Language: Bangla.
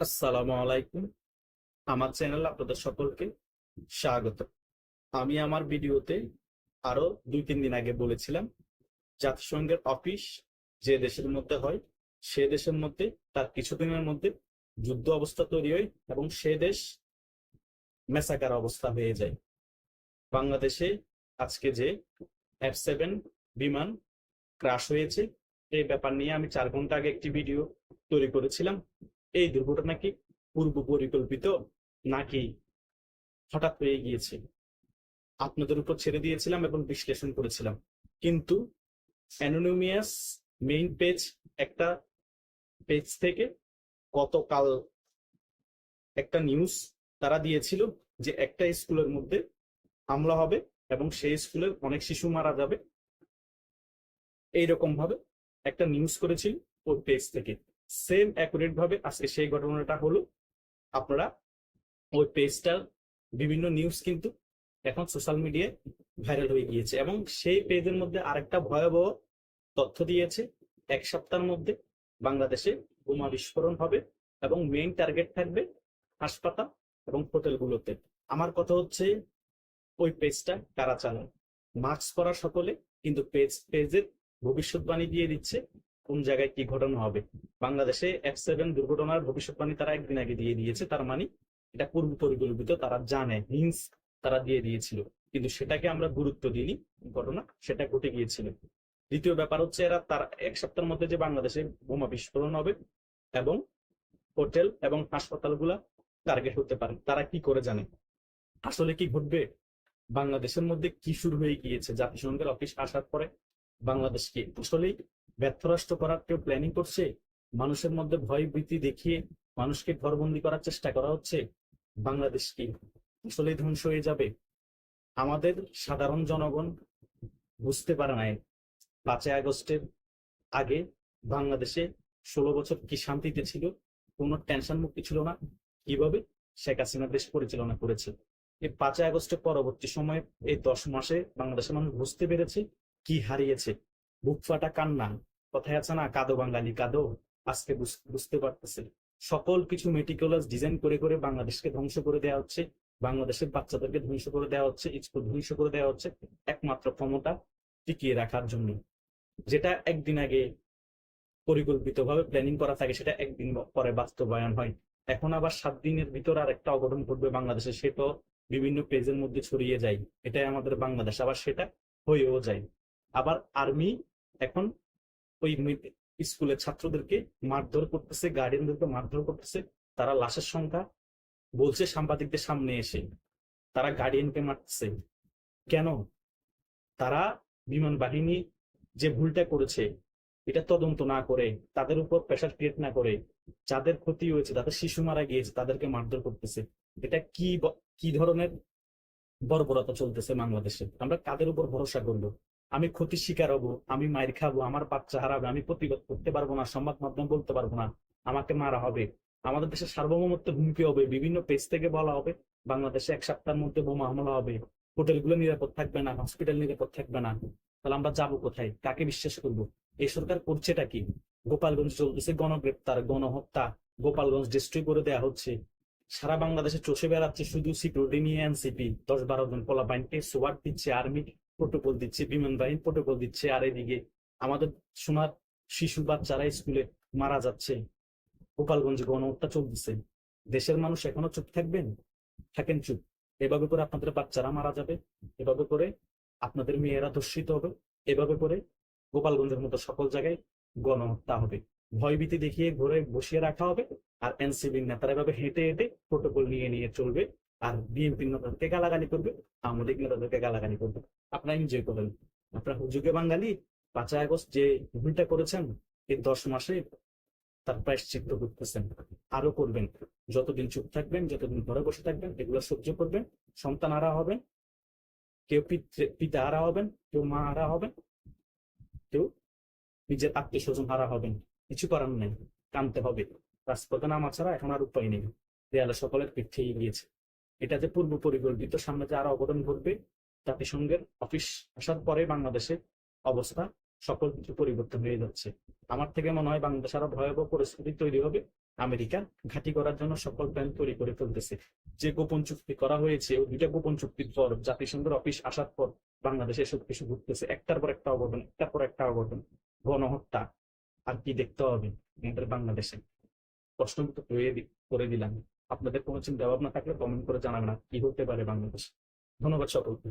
আসসালামু আলাইকুম। আমার চ্যানেল আপনাদের সকলকে স্বাগত। আমি আমার ভিডিওতে আরও দুই তিন দিন আগে বলেছিলাম, জাতিসংঘের অফিস যে দেশের মধ্যে হয়, সে দেশের মধ্যে তার কিছুদিনের মধ্যে যুদ্ধ অবস্থা তৈরি হয় এবং সে দেশ মেসাকার অবস্থা হয়ে যায়। বাংলাদেশে আজকে যে এফ সেভেন বিমান ক্রাশ হয়েছে, এই ব্যাপার নিয়ে আমি চার ঘণ্টা আগে একটি ভিডিও তৈরি করেছিলাম। এই দুর্ঘটনা কি পূর্ব পরিকল্পিত নাকি হঠাৎ হয়ে গিয়েছে? আপনাদের উপর ছেড়ে দিয়েছিলাম এবং বিশ্লেষণ করেছিলাম। কিন্তু অ্যানোনিমিয়াস মেইন পেজ একটা পেজ থেকে গতকাল একটা নিউজ তারা দিয়েছিল যে একটা স্কুলের মধ্যে হামলা হবে এবং সেই স্কুলের অনেক শিশু মারা যাবে। এইরকম ভাবে একটা নিউজ করেছিল ওই পেজ থেকে। সেম অ্যাকুরেট ভাবে আজকে সেই ঘটনাটা হলো। আপনারা ওই পেজটার বিভিন্ন নিউজ কিন্তু এখন সোশ্যাল মিডিয়ায় ভাইরাল হয়ে গিয়েছে এবং সেই পেজের মধ্যে আরেকটা ভয়াবহ তথ্য দিয়েছে, এক সপ্তাহের মধ্যে বাংলাদেশে বোমা বিস্ফোরণ হবে এবং মেইন টার্গেট থাকবে হাসপাতাল এবং হোটেলগুলোতে। আমার কথা হচ্ছে, ওই পেজটা কারা চালায়? মাস্ক পরা সকলে কিন্তু পেজ পেজের ভবিষ্যৎবাণী দিয়ে দিচ্ছে। কোন জায়গায় কি ঘটনা হবে। বাংলাদেশে এফ সেভেন দুর্ঘটনার ভবিষ্যৎবাণী তারা একদিন আগে দিয়ে দিয়েছে, তার মানে এটা পূর্ব পরিকল্পিত, তারা জানে হিন্স তারা দিয়ে দিয়েছিল। কিন্তু সেটাকে আমরা গুরুত্ব দিইনি ঘটনা, সেটা ঘটে গিয়েছিল। দ্বিতীয় ব্যাপার হচ্ছে এরা তার এক সপ্তাহের মধ্যে যে বাংলাদেশে বোমা বিস্ফোরণ হবে এবং হোটেল এবং হাসপাতালগুলা টার্গেট হতে পারে, তারা কি করে জানে? আসলে কি ঘটবে? বাংলাদেশের মধ্যে কি শুরু হয়ে গিয়েছে? জাতিসংঘের অফিস আসার পরে বাংলাদেশকে আসলেই ব্যর্থ রাষ্ট্র করার কেউ প্ল্যানিং করছে? মানুষের মধ্যে ভয় ভীতি দেখিয়ে মানুষকে ঘরবন্দি করার চেষ্টা করা হচ্ছে? বাংলাদেশ কি আসলে ধ্বংস হয়ে যাবে? আমাদের সাধারণ জনগণ বুঝতে পারে নাই। পাঁচই আগস্টের আগে বাংলাদেশে ষোলো বছর কি শান্তিতে ছিল? কোনো টেনশন মুক্তি ছিল না? কীভাবে? শেখ হাসিনা দেশ পরিচালনা করেছে। এই পাঁচই আগস্টের পরবর্তী সময়ে এই দশ মাসে বাংলাদেশের মানুষ বুঝতে পেরেছে কি হারিয়েছে। বুক ফাটা কান্না, কথায় আছে না, কাদো বাঙালি, কাদো, আজকে বুঝতে পারতেছে সকল কিছু মেটিকুলাস ডিজাইন করে করে বাংলাদেশকে ধ্বংস করে দেওয়া হচ্ছে, বাংলাদেশের বাচ্চাদেরকে ধ্বংস করে দেওয়া হচ্ছে স্কুল ধ্বংস করে দেওয়া হচ্ছে, একমাত্র ক্ষমতা টিকিয়ে রাখার জন্য। যেটা একদিন আগে পরিকল্পিতভাবে প্ল্যানিং করা থাকে, সেটা একদিন পরে বাস্তবায়ন হয়। এখন আবার সাত দিনের ভিতর আর একটা অঘটন ঘটবে বাংলাদেশে সেটাও বিভিন্ন পেজের মধ্যে ছড়িয়ে যায়। এটাই আমাদের বাংলাদেশ, আবার সেটা হয়েও যায়। আবার আর্মি এখন ওই স্কুলের ছাত্রদেরকে মারধর করতেছে গার্ডিয়ানদেরকে মারধর করতেছে, তারা লাশের সংখ্যা বলছে সাংবাদিকদের সামনে এসে তারা গার্ডিয়ানকে মারতেছে। কেন? তারা বিমান বাহিনী যে ভুলটা করেছে, এটা তদন্ত না করে, তাদের উপর প্রেশার ক্রিয়েট না করে, যাদের ক্ষতি হয়েছে তাদের শিশু মারা গিয়েছে, তাদেরকে মারধর করতেছে। এটা কি কি ধরনের বর্বরতা চলতেছে বাংলাদেশে? আমরা কাদের উপর ভরসা করব? আমি ক্ষতির শিকার হব, আমি মায়ের খাব, আমার বাচ্চা হারাবে আমি প্রতিবাদ করতে পারব না, সংবাদ মাধ্যম বলতে পারব না, আমাকে মারা হবে। আমাদের দেশের সার্বভৌমত্ব হুমকি হবে, বিভিন্ন পেজ থেকে বলা হবে, বাংলাদেশে এক সপ্তাহের মধ্যে বোমা হামলা হবে, হোটেলগুলো নিরাপদ থাকবে না হসপিটাল নিরাপদ থাকবে না, তাহলে আমরা যাব কোথায়, কাকে বিশ্বাস করব, এই সরকার করছেটা কি? গোপালগঞ্জ চলতেছে গণগ্রেপ্তার, গণহত্যা, গোপালগঞ্জ ডিস্ট্রিক্ট করে দেওয়া হচ্ছে। সারা বাংলাদেশে চষে বেড়াচ্ছে শুধু সিকিউরিটি নিয়ে এনসিপি দশ বারো জন পোলা বাইনকে সোয়াট দিচ্ছে আর্মি প্রোটোকল দিচ্ছে, বিমান বাহিনী প্রোটোকল দিচ্ছে, আর এদিকে আমাদের সোনার শিশু বাচ্চারা স্কুলে মারা যাচ্ছে। গোপালগঞ্জে গণহত্যা চলতেছে। দেশের মানুষ এখনও চুপ থাকবেন? থাকেন চুপ। এভাবে করে আপনাদের বাচ্চারা মারা যাবে। এভাবে করে আপনাদের মেয়েরা ধর্ষিত হবে। এভাবে করে গোপালগঞ্জের মতো সকল জায়গায় গণহত্যা হবে। ভয়ভীতি দেখিয়ে ঘরে বসিয়ে রাখা হবে। আর এনসিবি নেতারা এভাবে হেঁটে হেঁটে প্রোটোকল নিয়ে নিয়ে চলবে। আর বিএনপি নেতাদেরকে গালাগালি করবে আওয়ামী লীগ নেতাদেরকে গালাগালি করবে। আপনারা এনজয় করেন। আপনার হুজুগে বাঙালি পাঁচই আগস্ট যে ভুলটা করেছেন, এই দশ মাসে তার প্রায়শ্চিত্ত করতেছেন। আরও করবেন। যতদিন চুপ থাকবেন, যতদিন ঘরে বসে থাকবেন, এগুলো সহ্য করবেন। সন্তান হারা হবেন। কেউ পিতৃ- হারা হবেন, কেউ মা হারা হবেন, কেউ নিজের আত্মীয় স্বজন হারা হবেন। কিছু করার নেই। কানতে হবে। রাজপথে নামা ছাড়া এখন আর উপায় নেই। দেয়ালে সকলের পিঠ গিয়েছে। এটা যে পূর্ব পরিকল্পিত, সামনে যে আরও অঘটন ঘটবে, জাতিসংঘের অফিস আসার পরে বাংলাদেশে অবস্থা সকল কিছু পরিবর্তন হয়ে যাচ্ছে। আমার থেকে মনে হয় বাংলাদেশ আরও ভয়াবহ পরিস্থিতি তৈরি হবে। আমেরিকা ঘাঁটি করার জন্য সকল প্ল্যান তৈরি করে ফেলতেছে। যে গোপন চুক্তি করা হয়েছে ওই দুইটা গোপন চুক্তির পর জাতিসংঘের অফিস আসার পর বাংলাদেশে এসব কিছু ঘুরতেছে একটার পর একটা অঘটন, একটার পর একটা অঘটন, গণহত্যা, আর কি দেখতে হবে? আমাদের বাংলাদেশে প্রশ্ন করে দিলাম। আপনাদের কোনো চিন্তা ভাবনা থাকলে কমেন্ট করে জানাবেন কি হতে পারে বাংলাদেশ। ধন্যবাদ সকলকে।